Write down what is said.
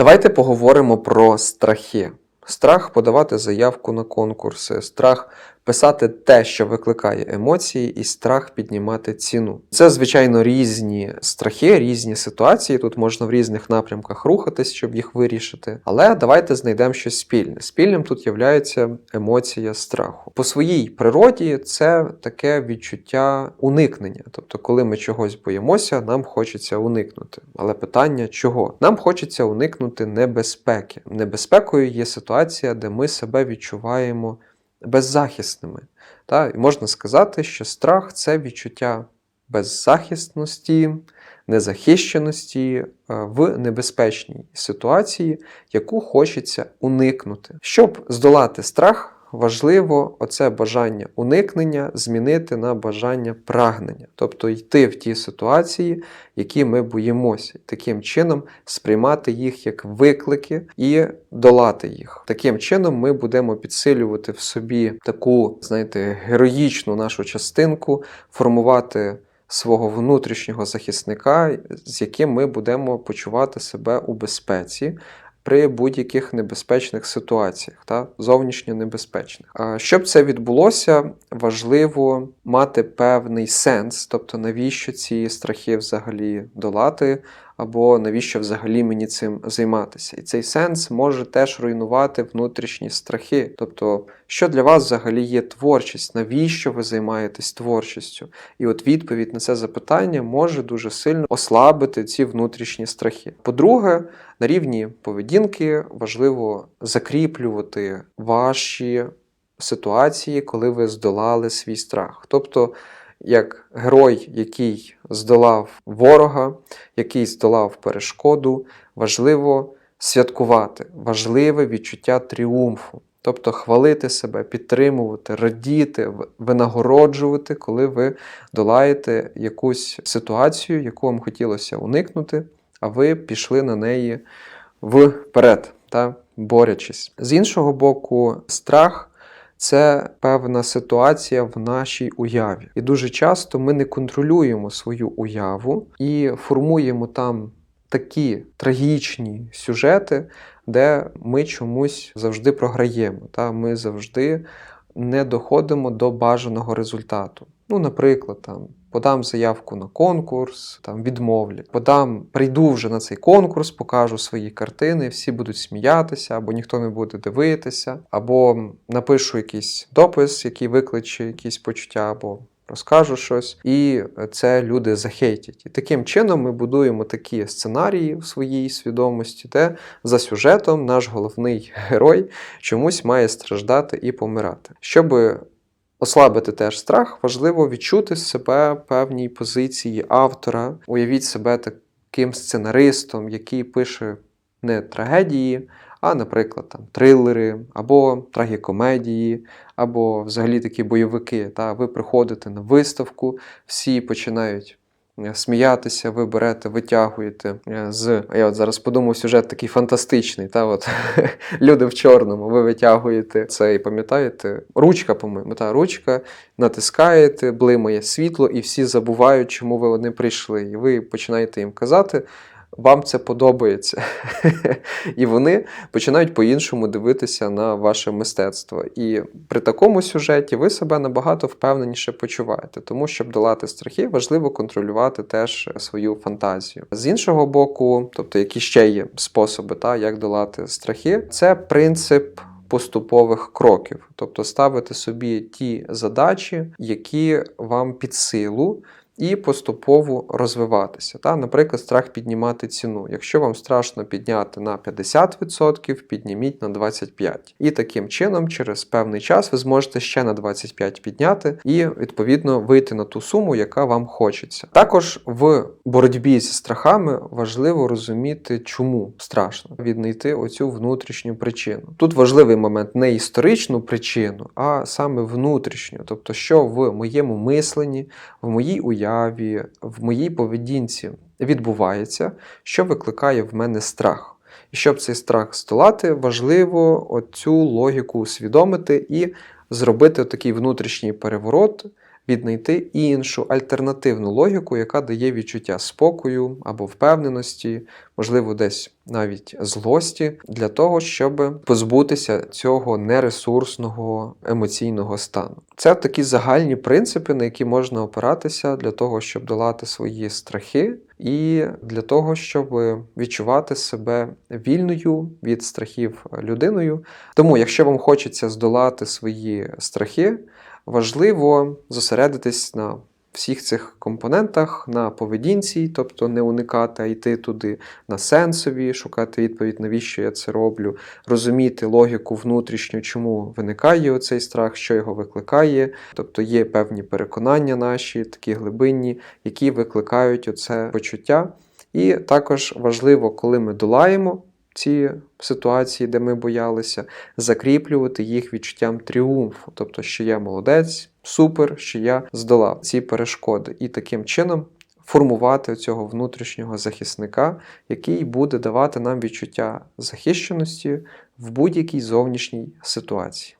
Давайте поговоримо про страхи. Страх подавати заявку на конкурси, страх писати те, що викликає емоції, і страх піднімати ціну. Це, звичайно, різні страхи, різні ситуації. Тут можна в різних напрямках рухатись, щоб їх вирішити. Але давайте знайдемо щось спільне. Спільним тут є емоція страху. По своїй природі це таке відчуття уникнення. Тобто, коли ми чогось боїмося, нам хочеться уникнути. Але питання чого? Нам хочеться уникнути небезпеки. Небезпекою є ситуація, де ми себе відчуваємо беззахисними. Та? І можна сказати, що страх це відчуття беззахисності, незахищеності е, в небезпечній ситуації, яку хочеться уникнути. Щоб здолати страх, важливо оце бажання уникнення змінити на бажання прагнення, тобто йти в ті ситуації, які ми боїмося, таким чином сприймати їх як виклики і долати їх. Таким чином, ми будемо підсилювати в собі таку, знаєте, героїчну нашу частинку, формувати. Свого внутрішнього захисника, з яким ми будемо почувати себе у безпеці, при будь-яких небезпечних ситуаціях, та зовнішньо небезпечних. Щоб це відбулося, важливо мати певний сенс, тобто навіщо ці страхи взагалі долати, або навіщо взагалі мені цим займатися. І цей сенс може теж руйнувати внутрішні страхи. Тобто, що для вас взагалі є творчість, навіщо ви займаєтесь творчістю? І от відповідь на це запитання може дуже сильно ослабити ці внутрішні страхи. По-друге, на рівні поведінки важливо закріплювати ваші ситуації, коли ви здолали свій страх. Тобто, як герой, який здолав ворога, який здолав перешкоду, важливо святкувати, важливе відчуття тріумфу. Тобто хвалити себе, підтримувати, радіти, винагороджувати, коли ви долаєте якусь ситуацію, яку вам хотілося уникнути, а ви пішли на неї вперед, та, борячись. З іншого боку, страх це певна ситуація в нашій уяві. І дуже часто ми не контролюємо свою уяву і формуємо там такі трагічні сюжети, де ми чомусь завжди програємо. Та Ми завжди не доходимо до бажаного результату. Ну, наприклад, там подам заявку на конкурс, там відмовлять, подам, прийду вже на цей конкурс, покажу свої картини, всі будуть сміятися, або ніхто не буде дивитися, або напишу якийсь допис, який викличе якісь почуття, або розкажу щось, і це люди захейтять. І таким чином ми будуємо такі сценарії в своїй свідомості, де за сюжетом наш головний герой чомусь має страждати і помирати. Щоби Ослабити теж страх, важливо відчути себе в певній позиції автора. Уявіть себе таким сценаристом, який пише не трагедії, а, наприклад, там трилери, або трагікомедії, або взагалі такі бойовики. Та Ви приходите на виставку, всі починають сміятися, ви берете, витягуєте е, з. Я от зараз подумав, сюжет такий фантастичний. Та от Люди в чорному, ви витягуєте це і пам'ятаєте? Ручка, по-моєму, та ручка, натискаєте, блимає світло, і всі забувають, чому ви вони прийшли. І ви починаєте їм казати вам це подобається. І вони починають по-іншому дивитися на ваше мистецтво. І при такому сюжеті ви себе набагато впевненіше почуваєте. Тому, щоб долати страхи, важливо контролювати теж свою фантазію. З іншого боку, тобто, які ще є способи, та, як долати страхи, це принцип. Поступових кроків, тобто ставити собі ті задачі, які вам під силу, і поступово розвиватися. Та? Наприклад, страх піднімати ціну. Якщо вам страшно підняти на 50%, підніміть на 25%. І таким чином, через певний час, ви зможете ще на 25% підняти і, відповідно, вийти на ту суму, яка вам хочеться. Також в боротьбі зі страхами важливо розуміти, чому страшно, віднайти оцю внутрішню причину. Тут важливий момент не історичну причину, а саме внутрішню, тобто, що в моєму мисленні, в моїй уяві уяві, в моїй поведінці відбувається, що викликає в мене страх. І щоб цей страх здолати, важливо цю логіку усвідомити і зробити такий внутрішній переворот, віднайти іншу альтернативну логіку, яка дає відчуття спокою або впевненості, можливо, десь навіть злості, для того, щоб позбутися цього нересурсного емоційного стану. Це такі загальні принципи, на які можна опиратися для того, щоб долати свої страхи, і для того, щоб відчувати себе вільною від страхів людиною. Тому, якщо вам хочеться здолати свої страхи, важливо зосередитись на всіх цих компонентах, на поведінці, тобто не уникати, а йти туди на сенсові, шукати відповідь, навіщо я це роблю, розуміти логіку внутрішню, чому виникає оцей страх, що його викликає. Тобто є певні переконання наші, такі глибинні, які викликають оце почуття. І також важливо, коли ми долаємо ці ситуації, де ми боялися, закріплювати їх відчуттям тріумфу, тобто, що я молодець, супер, що я здолав ці перешкоди, і таким чином формувати цього внутрішнього захисника, який буде давати нам відчуття захищеності в будь-якій зовнішній ситуації.